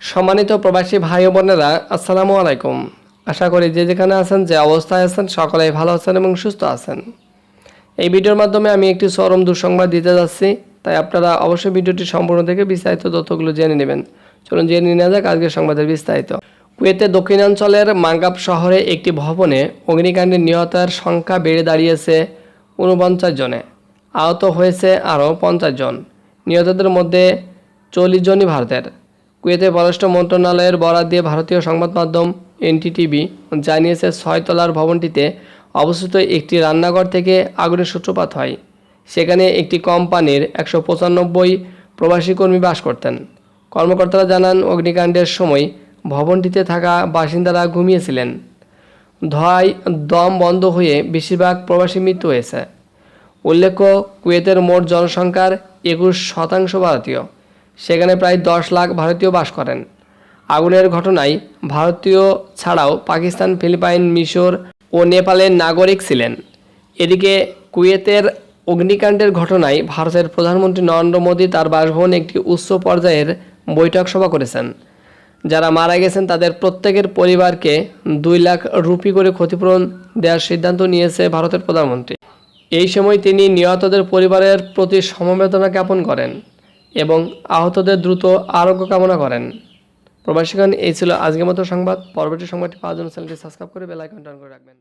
সম্মানিত প্রবাসী ভাই ও বোনেরা, আসসালামু আলাইকুম। আশা করি যে যেখানে আছেন, যে অবস্থায় আছেন, সকলেই ভালো আছেন এবং সুস্থ আছেন। এই ভিডিওর মাধ্যমে আমি একটি চরম দুঃসংবাদ দিতে যাচ্ছি, তাই আপনারা অবশ্যই ভিডিওটি সম্পূর্ণ থেকে বিস্তারিত তথ্যগুলো জেনে নেবেন। চলুন জেনে নেওয়া যাক আজকের সংবাদের বিস্তারিত। কুয়েতের দক্ষিণাঞ্চলের মাঙ্গাব শহরে একটি ভবনে অগ্নিকাণ্ডে নিহতের সংখ্যা বেড়ে দাঁড়িয়েছে ঊনপঞ্চাশ জনে। আহত হয়েছে আরও পঞ্চাশ জন। নিহতদের মধ্যে চল্লিশ জনই ভারতের। কুয়েতের পররাষ্ট্র মন্ত্রণালয়ের বরাদ দিয়ে ভারতীয় সংবাদ মাধ্যম এনটিটিভি জানিয়েছে, ছয়তলার ভবনটিতে অবস্থিত একটি রান্নাঘর থেকে আগুনের সূত্রপাত হয়। সেখানে একটি কোম্পানির একশো পঁচানব্বই প্রবাসী কর্মী বাস করতেন। কর্মকর্তারা জানান, অগ্নিকাণ্ডের সময় ভবনটিতে থাকা বাসিন্দারা ঘুমিয়েছিলেন। ধোঁয়ায় দম বন্ধ হয়ে বেশিরভাগ প্রবাসী মৃত্যু হয়েছে। উল্লেখ্য, কুয়েতের মোট জনসংখ্যার একুশ শতাংশ ভারতীয়। সেখানে প্রায় দশ লাখ ভারতীয় বাস করেন। আগুনের ঘটনায় ভারতীয় ছাড়াও পাকিস্তান, ফিলিপাইন, মিশর ও নেপালের নাগরিক ছিলেন। এদিকে কুয়েতের অগ্নিকাণ্ডের ঘটনায় ভারতের প্রধানমন্ত্রী নরেন্দ্র মোদী তার বাসভবনে একটি উচ্চ পর্যায়ের বৈঠক সভা করেছেন। যারা মারা গেছেন তাদের প্রত্যেকের পরিবারকে দুই লাখ রুপি করে ক্ষতিপূরণ দেওয়ার সিদ্ধান্ত নিয়েছে ভারতের প্রধানমন্ত্রী। এই সময় তিনি নিহতদের পরিবারের প্রতি সমবেদনা জ্ঞাপন করেন। এবং আহতদের দ্রুত আরোগ্য কামনা করেন। প্রবাসীগণ এই ছিল আজকের মতো সংবাদ। পরবর্তী সংবাদটি পাওয়ার জন্য চ্যানেলটি সাবস্ক্রাইব করে বেলাইকন টান করে রাখবেন।